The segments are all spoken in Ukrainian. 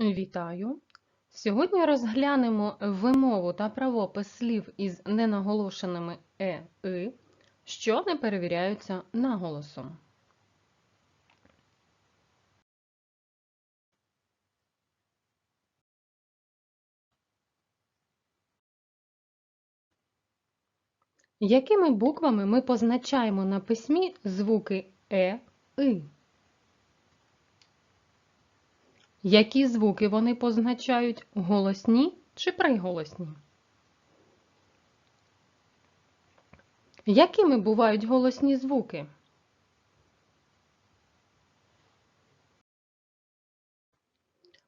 Вітаю! Сьогодні розглянемо вимову та правопис слів із ненаголошеними е, и, що не перевіряються наголосом. Якими буквами ми позначаємо на письмі звуки е, и? Які звуки вони позначають голосні чи приголосні? Якими бувають голосні звуки?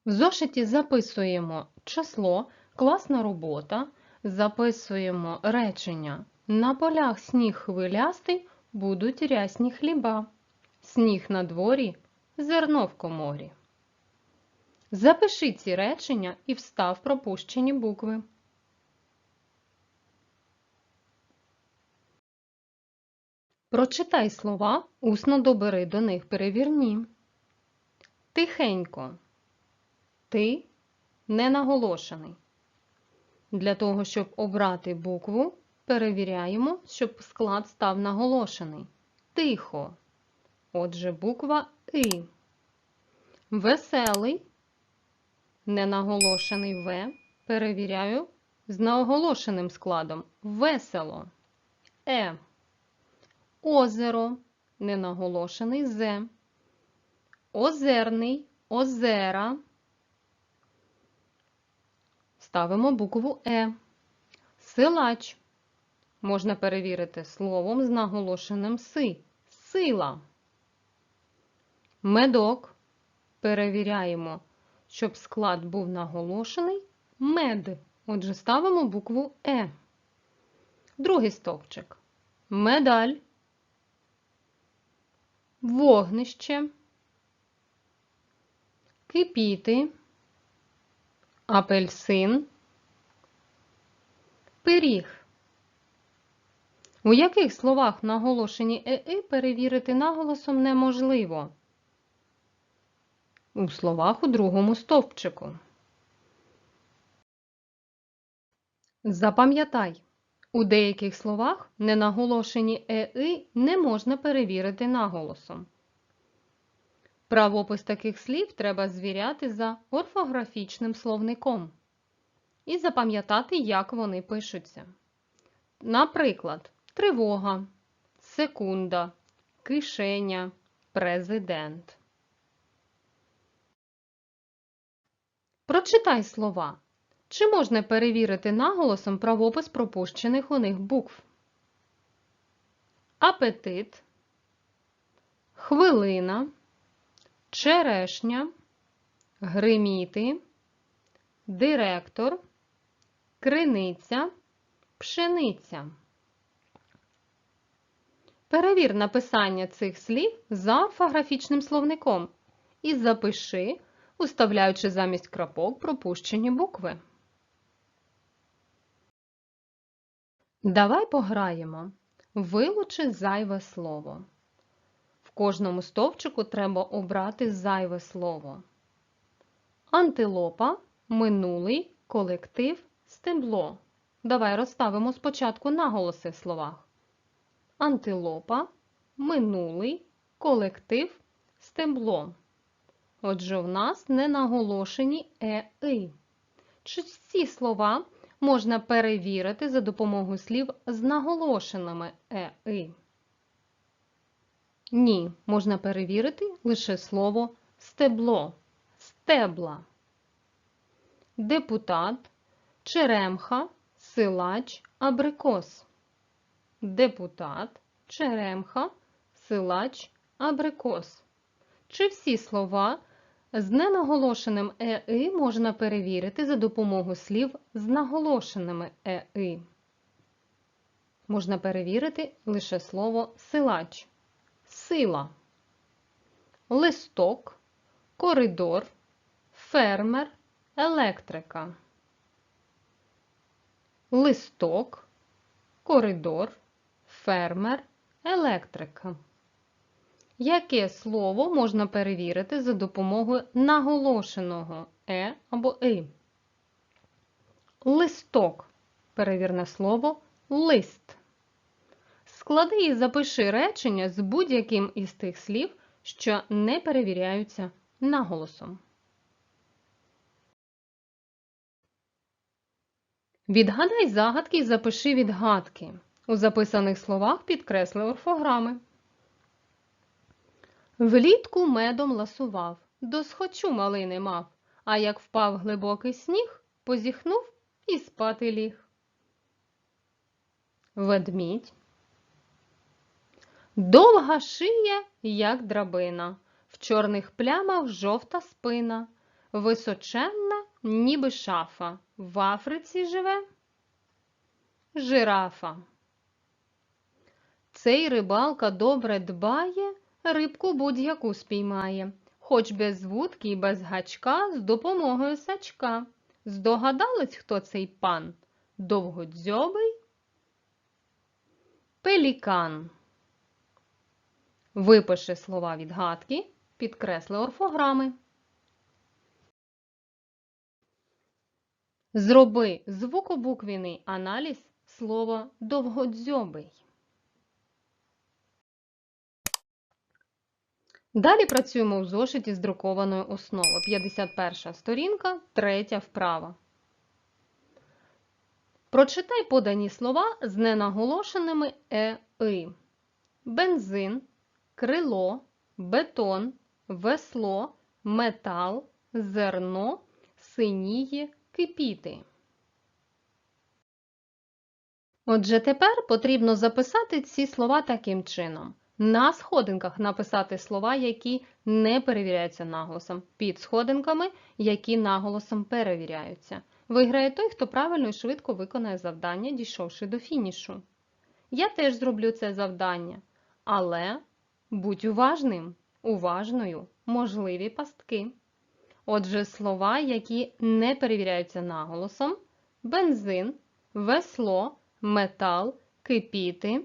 В зошиті записуємо число, класна робота, записуємо речення. На полях сніг хвилястий будуть рясні хліба. Сніг на дворі, зерно в коморі. Запиши ці речення і встав пропущені букви. Прочитай слова, усно добери до них перевірні. Тихенько. Ти не наголошений. Для того, щоб обрати букву, перевіряємо, щоб склад став наголошений. Тихо. Отже, буква И. Веселий ненаголошений В перевіряю з наоголошеним складом весело. Е. Озеро ненаголошений З. Озерний озера. Ставимо букву Е. Силач. Можна перевірити словом з наголошеним си. Сила. Медок. Перевіряємо щоб склад був наголошений мед. Отже, ставимо букву Е. Другий стовпчик. Медаль, вогнище, кипіти, апельсин, пиріг. У яких словах наголошені ЕИ перевірити наголосом неможливо? У словах у другому стовпчику. Запам'ятай, у деяких словах ненаголошені ЕИ не можна перевірити наголосом. Правопис таких слів треба звіряти за орфографічним словником і запам'ятати, як вони пишуться. Наприклад, тривога, секунда, кишеня, президент. Прочитай слова. Чи можна перевірити наголосом правопис пропущених у них букв? Апетит, хвилина, черешня, гриміти, директор, криниця, пшениця. Перевір написання цих слів за орфографічним словником і запиши уставляючи замість крапок пропущені букви. Давай пограємо. Вилучи зайве слово. В кожному стовпчику треба обрати зайве слово. Антилопа, минулий, колектив, стебло. Давай розставимо спочатку наголоси в словах. Антилопа, минулий, колектив, стебло. Отже, в нас не наголошені е и. Чи ці слова можна перевірити за допомогою слів з наголошеними е и? Ні, можна перевірити лише слово стебло, стебла. Депутат, черемха, силач, абрикос. Депутат, черемха, силач, абрикос. Чи всі слова з ненаголошеним ЕИ можна перевірити за допомогою слів з наголошеними ЕИ. Можна перевірити лише слово силач, сила, листок, коридор, фермер, електрика. Листок, коридор, фермер, електрика. Яке слово можна перевірити за допомогою наголошеного е або и? Листок. Перевірне слово лист. Склади і запиши речення з будь-яким із тих слів, що не перевіряються наголосом. Відгадай загадки і запиши відгадки. У записаних словах підкресли орфограми. Влітку медом ласував, досхочу малини мав, а як впав глибокий сніг, позіхнув і спати ліг. Ведмідь. Довга шия, як драбина, в чорних плямах жовта спина, височенна, ніби шафа, в Африці живе жирафа. Цей рибалка добре дбає, рибку будь-яку спіймає, хоч без вудки і без гачка з допомогою сачка. Здогадались, хто цей пан? Довгодзьобий пелікан. Випиши слова відгадки, підкресли орфограми. Зроби звукобуквіний аналіз слова довгодзьобий. Далі працюємо в зошиті з друкованою основою. 51 сторінка, третя вправа. Прочитай подані слова з ненаголошеними е-и. Бензин, крило, бетон, весло, метал, зерно, синіє, кипіти. Отже, тепер потрібно записати ці слова таким чином. На сходинках написати слова, які не перевіряються наголосом. Під сходинками, які наголосом перевіряються. Виграє той, хто правильно і швидко виконає завдання, дійшовши до фінішу. Я теж зроблю це завдання. Але будь уважним, уважною, можливі пастки. Отже, слова, які не перевіряються наголосом: бензин, весло, метал, кипіти.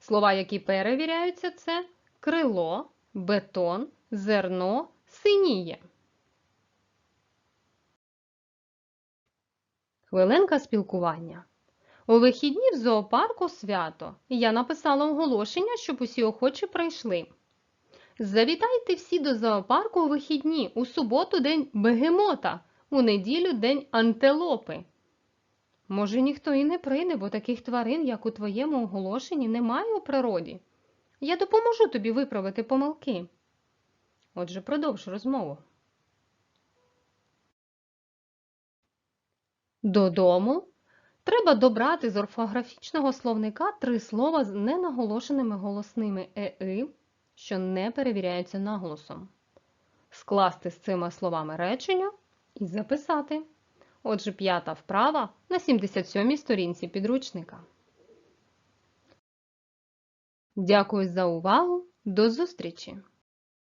Слова, які перевіряються, це крило, бетон, зерно, синіє. Хвилинка спілкування. У вихідні в зоопарку свято. Я написала оголошення, щоб усі охочі прийшли. Завітайте всі до зоопарку у вихідні, у суботу день бегемота, у неділю день антилопи. Може, ніхто і не прийде, бо таких тварин, як у твоєму оголошенні, немає у природі. Я допоможу тобі виправити помилки. Отже, продовж розмову. Додому треба добрати з орфографічного словника три слова з ненаголошеними голосними е-и, що не перевіряються наголосом. Скласти з цими словами речення і записати. Отже, п'ята вправа на 77-й сторінці підручника. Дякую за увагу. До зустрічі!